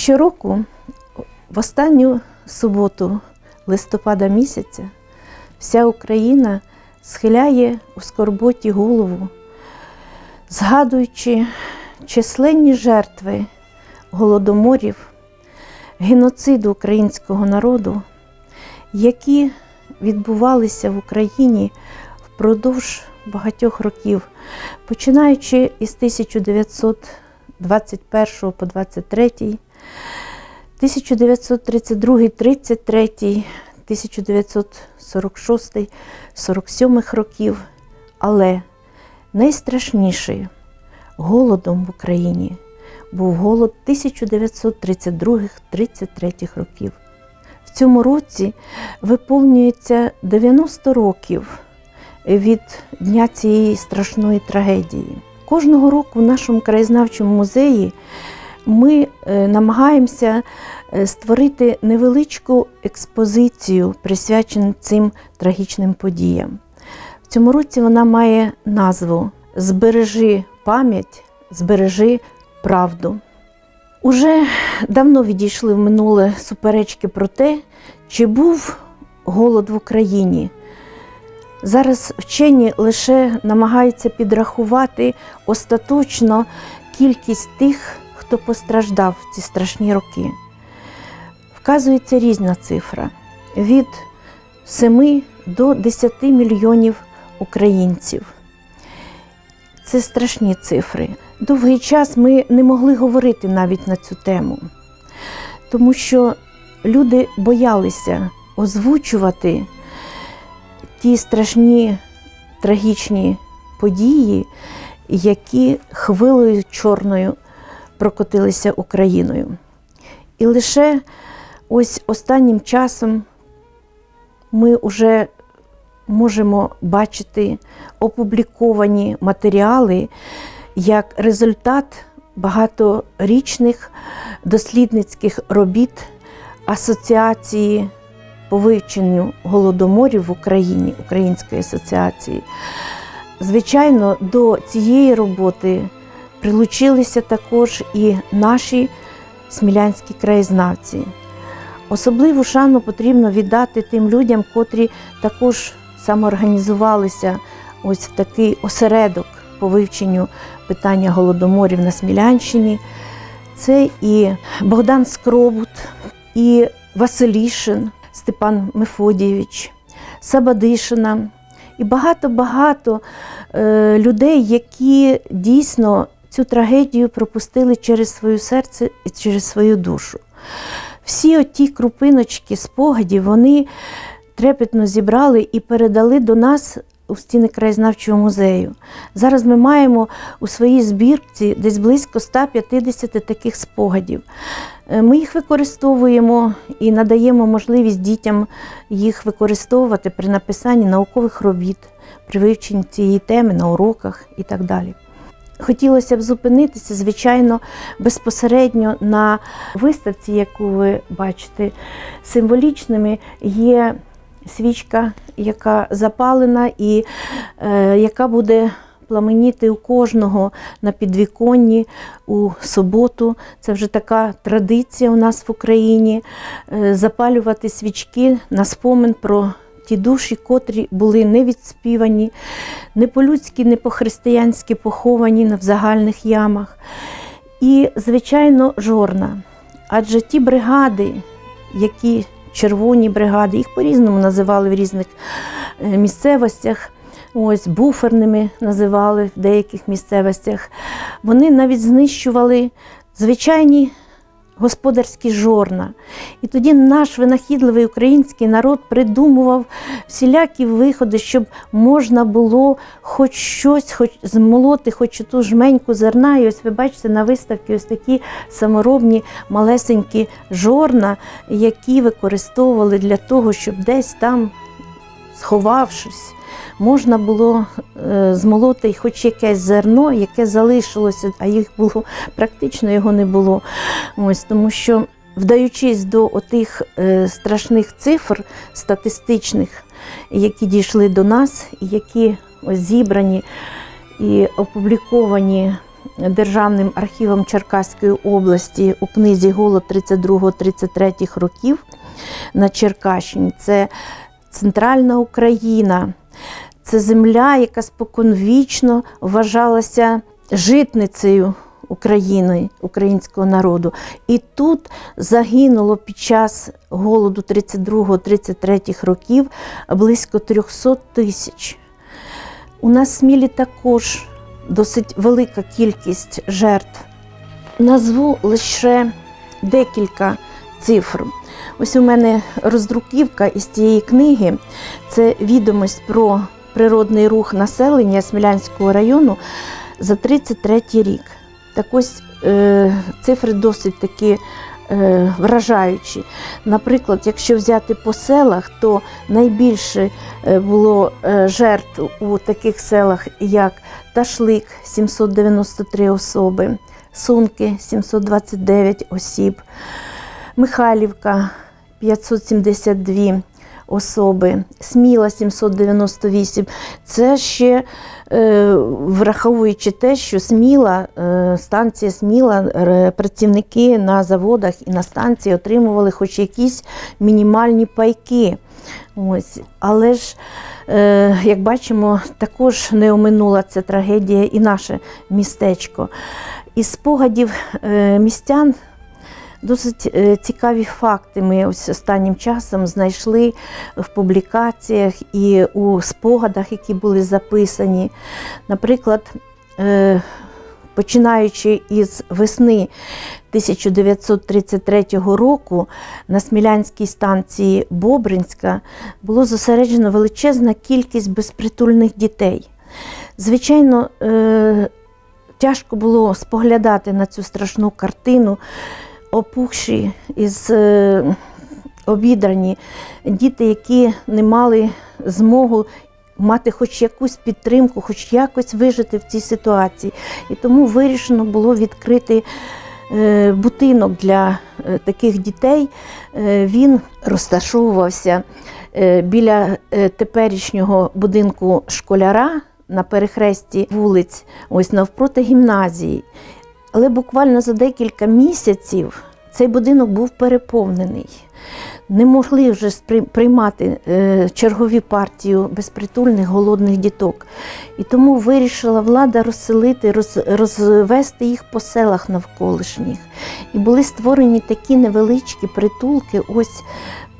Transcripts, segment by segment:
Щороку, в останню суботу листопада місяця, вся Україна схиляє у скорботі голову, згадуючи численні жертви голодоморів, геноциду українського народу, які відбувалися в Україні впродовж багатьох років, починаючи із 1921 по 23, 1932, 33, 1946, 47 років. Але найстрашніший голодом в Україні був голод 1932-33 років. В цьому році виповнюється 90 років від дня цієї страшної трагедії. Кожного року в нашому краєзнавчому музеї ми намагаємося е, створити невеличку експозицію, присвячену цим трагічним подіям. В цьому році вона має назву Збережи пам'ять, збережи правду. Уже давно відійшли в минуле суперечки про те, чи був голод в Україні. Зараз вчені лише намагаються підрахувати остаточно кількість тих, хто постраждав в ці страшні роки. Вказується різна цифра від 7 до 10 мільйонів українців. Це страшні цифри. Довгий час ми не могли говорити навіть на цю тему, тому що люди боялися озвучувати ті страшні трагічні події, які хвилею чорною прокотилися Україною. І лише ось останнім часом ми вже можемо бачити опубліковані матеріали як результат багаторічних дослідницьких робіт Асоціації по вивченню голодоморів в Україні, Української асоціації. Звичайно, до цієї роботи прилучилися також і наші смілянські краєзнавці. Особливу шану потрібно віддати тим людям, котрі також самоорганізувалися ось в такий осередок по вивченню питання голодоморів на Смілянщині. Це і Богдан Скробут, і Василішин Степан Мефодійович, Сабадишина і багато-багато е, людей, які дійсно цю трагедію пропустили через своє серце і через свою душу. Всі оті крупиночки спогадів вони трепетно зібрали і передали до нас у стіни краєзнавчого музею. Зараз ми маємо у своїй збірці десь близько 150 таких спогадів. Е, Ми їх використовуємо і надаємо можливість дітям їх використовувати при написанні наукових робіт, при вивченні цієї теми на уроках і так далі. Хотілося б зупинитися, звичайно, безпосередньо на виставці, яку ви бачите, символічними є свічка, яка запалена і е, яка буде пламеніти у кожного на підвіконні у суботу. Це вже така традиція у нас в Україні е, запалювати свічки на спомин про ті душі, котрі були не відспівані, не по-людськи, не по-християнськи поховані в загальних ямах. І, звичайно, жорна. Адже ті бригади, які червоні бригади, їх по-різному називали в різних е, місцевостях, ось буферними називали в деяких місцевостях, вони навіть знищували звичайні господарські жорна. І тоді наш винахідливий український народ придумував всілякі виходи, щоб можна було хоч щось, хоч змолоти, хоч ту жменьку зерна. І ось ви бачите на виставці ось такі саморобні малесенькі жорна, які використовували для того, щоб десь там, сховавшись, можна було е, змолоти хоч якесь зерно, яке залишилося, а їх було практично його не було. Ось тому що, вдаючись до отих е, страшних цифр статистичних, які дійшли до нас, які зібрані і опубліковані Державним архівом Черкаської області у книзі Голод 32-33 років на Черкащині. Це центральна Україна, це земля, яка споконвічно вважалася житницею України, українського народу. І тут загинуло під час голоду 32-33 років близько 300 тисяч. У нас в Смілі також досить велика кількість жертв. Назву лише декілька цифр. Ось у мене роздруківка із цієї книги. Це відомість про природний рух населення Смілянського району за 33 рік. Так ось е, цифри досить такі е, вражаючі. Наприклад, якщо взяти по селах, то найбільше е, було жертв у таких селах, як Ташлик 793 особи, Сунки 729 осіб, Михайлівка 572 особи, Сміла 798. Це ще е, враховуючи те, що Сміла, е, станція Сміла, працівники на заводах і на станції отримували хоч якісь мінімальні пайки. Ось. Але ж, е, як бачимо, також не оминула ця трагедія і наше містечко. Із спогадів е, містян Досить е, цікаві факти ми ось останнім часом знайшли в публікаціях і у спогадах, які були записані. Наприклад, е, починаючи із весни 1933 року на Смілянській станції Бобринська було зосереджено величезна кількість безпритульних дітей. Звичайно, е, тяжко було споглядати на цю страшну картину опухші із е, обідрані діти, які не мали змогу мати хоч якусь підтримку, хоч якось вижити в цій ситуації. І тому вирішено було відкрити е, будинок для е, таких дітей. Він розташовувався біля теперішнього будинку школяра на перехресті вулиць, ось навпроти гімназії. Але буквально за декілька місяців цей будинок був переповнений. Не могли вже приймати е, чергові партію безпритульних голодних діток. І тому вирішила влада розселити, роз, розвести їх по селах навколишніх. І були створені такі невеличкі притулки ось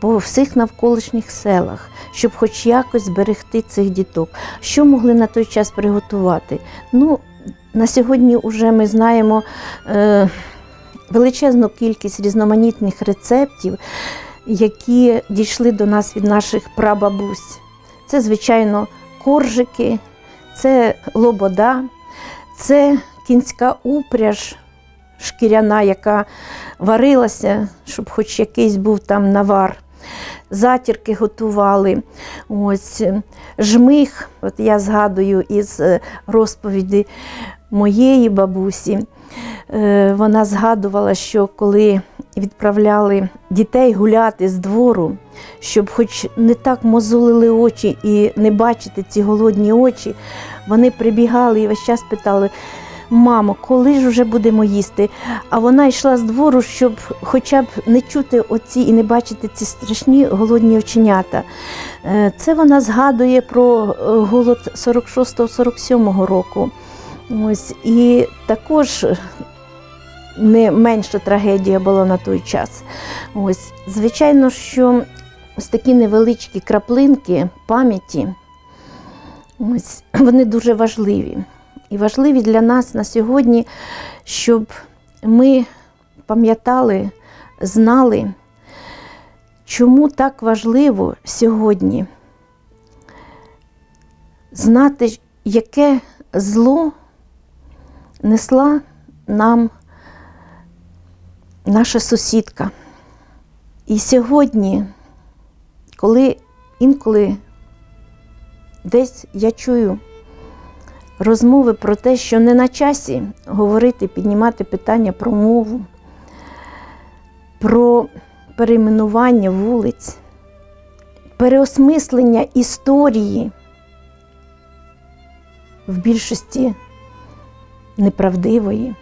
по всіх навколишніх селах, щоб хоч якось зберегти цих діток. Що могли на той час приготувати? Ну, на сьогодні вже ми знаємо е, величезну кількість різноманітних рецептів, які дійшли до нас від наших прабабусь. Це, звичайно, коржики, це лобода, це кінська упряж шкіряна, яка варилася, щоб хоч якийсь був там навар. Затірки готували. Ось жмих. От я згадую із е, розповіді моєї бабусі. Е, Вона згадувала, що коли відправляли дітей гуляти з двору, щоб хоч не так мозолили очі і не бачити ці голодні очі, вони прибігали і весь час питали. Мамо, коли ж вже будемо їсти? А вона йшла з двору, щоб хоча б не чути оці і не бачити ці страшні голодні оченята. Е, Це вона згадує про е, голод 46-47 року. Ось, і також не менша трагедія була на той час. Ось, звичайно, що ось такі невеличкі краплинки пам'яті, ось, вони дуже важливі. І важливі для нас на сьогодні, щоб ми пам'ятали, знали, чому так важливо сьогодні знати, яке зло несла нам наша сусідка. І сьогодні, коли інколи десь я чую розмови про те, що не на часі говорити, піднімати питання про мову, про перейменування вулиць, переосмислення історії в більшості неправдивої.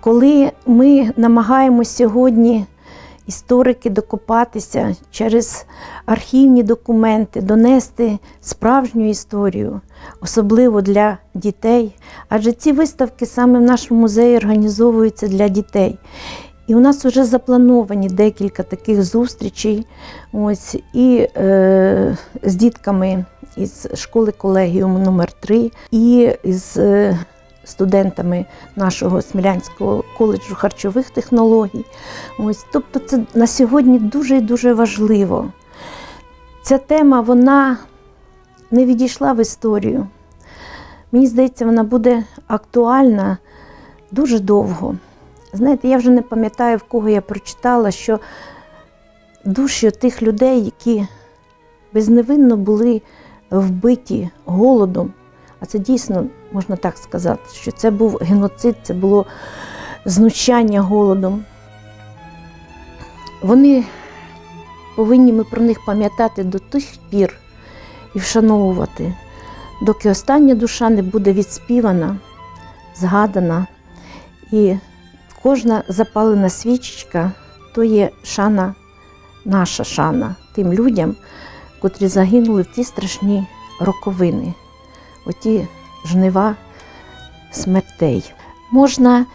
Коли ми намагаємося сьогодні, історики, докопатися через архівні документи, донести справжню історію, особливо для дітей, адже ці виставки саме в нашому музеї організовуються для дітей. І у нас вже заплановані декілька таких зустрічей ось, і е, з дітками із школи колегіуму номер 3 і з е, студентами нашого Смілянського коледжу харчових технологій. Ось, тобто це на сьогодні дуже і дуже важливо. Ця тема вона не відійшла в історію. Мені здається, вона буде актуальна дуже довго. Знаєте, я вже не пам'ятаю, в кого я прочитала, що душі тих людей, які безневинно були вбиті голодом, а це дійсно можна так сказати, що це був геноцид, це було знущання голодом. Вони повинні ми про них пам'ятати до тих пір і вшановувати, доки остання душа не буде відспівана, згадана. І кожна запалена свічечка то є шана, наша шана тим людям, котрі загинули в ті страшні роковини, оті жнива смертей. Можна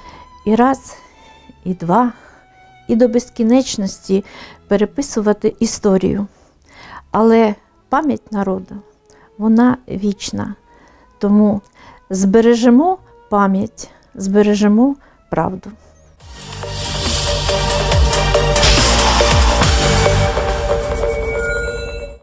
і раз, і два, і до безкінечності переписувати історію. Але пам'ять народу, вона вічна. Тому збережемо пам'ять, збережемо правду.